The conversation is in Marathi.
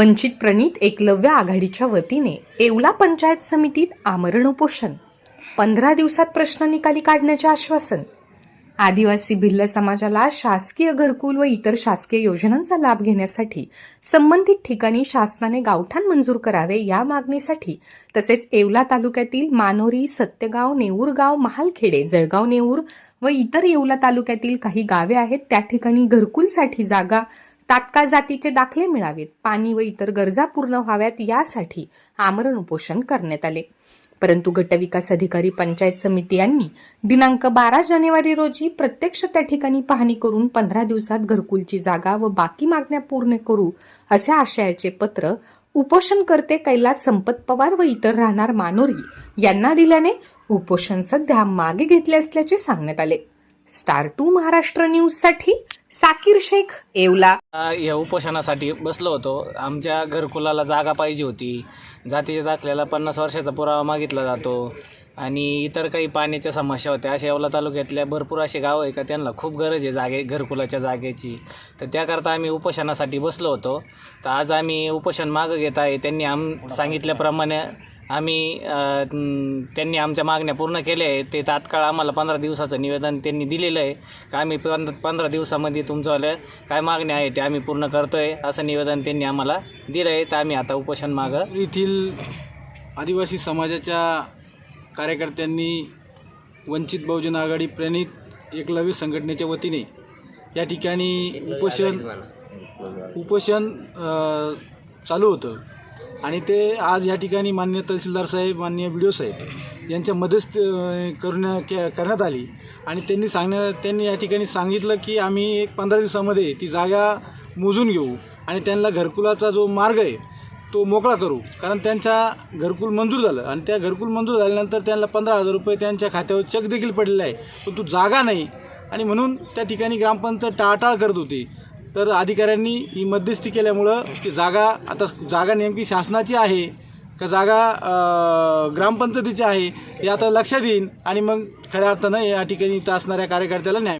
वंचित प्रणित एकलव्य आघाडीच्या वतीने येवला पंचायत समितीत आमरण उपोषण. पंधरा दिवसात प्रश्न निकाली काढण्याचे आश्वासन. आदिवासी भिल्ल समाजाला शासकीय घरकुल व इतर शासकीय योजनांचा लाभ घेण्यासाठी संबंधित ठिकाणी शासनाने गावठाण मंजूर करावे या मागणीसाठी तसेच येवला तालुक्यातील मानोरी सत्यगाव नेऊरगाव महालखेडे जळगाव नेऊर व इतर येवला तालुक्यातील काही गावे आहेत त्या ठिकाणी घरकुलसाठी जागा तात्काळ जातीचे दाखले मिळावेत. पाणी व इतर गरजा पूर्ण व्हाव्यात यासाठी आमरण उपोषण करण्यात आले. परंतु गटविकास अधिकारी पंचायत समिती यांनी दिनांक बारा जानेवारी रोजी प्रत्यक्ष त्या ठिकाणी पाहणी करून पंधरा दिवसात घरकुलची जागा व बाकी मागण्या पूर्ण करू असे आशयाचे पत्र उपोषणकर्ते कैलास संपत पवार व इतर राहणार मानोरी यांना दिल्याने उपोषण सध्या मागे घेतले असल्याचे सांगण्यात आले. स्टार टू महाराष्ट्र न्यूजसाठी साकीर शेख येवला. या उपोषणासाठी बसलो होतो. आमच्या घरकुलाला जागा पाहिजे होती. जातीच्या दाखल्याला पन्नास वर्षाचा पुरावा मागितला जातो. आणि इतर काही पाण्याच्या समस्या होत्या. अशा येवला तालुक्यातल्या भरपूर असे गावं आहे का त्यांना खूप गरज आहे जागे घरकुलाच्या जागेची. तर त्याकरता आम्ही उपोषणासाठी बसलो होतो. तर आज आम्ही उपोषण मागं घेत आहे. त्यांनी आम सांगितल्याप्रमाणे आम्ही त्यांनी आमच्या मागण्या पूर्ण केल्या आहेत. ते तात्काळ आम्हाला पंधरा दिवसाचं निवेदन त्यांनी दिलेलं आहे. का आम्ही पंध पंधरा दिवसामध्ये तुमचंवाल्या काय मागण्या आहे ते आम्ही पूर्ण करतो आहे असं निवेदन त्यांनी आम्हाला दिलं आहे. तर आम्ही आता उपोषण मागं येथील आदिवासी समाजाच्या कार्यकर्त्यांनी वंचित बहुजन आघाडी प्रणित एकलव्य संघटनेच्या वतीने या ठिकाणी उपोषण उपोषण चालू होतं. आणि ते आज या ठिकाणी मान्य तहसीलदार साहेब मान्य बी डी ओ साहेब यांच्या मध्यस्थ करण्या के करण्यात आली. आणि त्यांनी सांगण्या त्यांनी या ठिकाणी सांगितलं की आम्ही एक पंधरा दिवसामध्ये ती जागा मोजून घेऊ. आणि त्यांना घरकुलाचा जो मार्ग आहे तो मोकळा करू. कारण त्यांच्या घरकुल मंजूर झालं. आणि त्या घरकुल मंजूर झाल्यानंतर त्यांना पंधरा हजार रुपये त्यांच्या खात्यावर चेक देखील पडलेला आहे. पण तो जागा नाही. आणि म्हणून त्या ठिकाणी ग्रामपंचायत टाळाटाळ करत होती. तर अधिकाऱ्यांनी ही मध्यस्थी केल्यामुळं की जागा आता जागा नेमकी शासनाची आहे का जागा ग्रामपंचायतीची आहे हे आता लक्षात येईन. आणि मग खऱ्या अर्थानं या ठिकाणी इथं असणाऱ्या कार्यकर्त्याला न्याय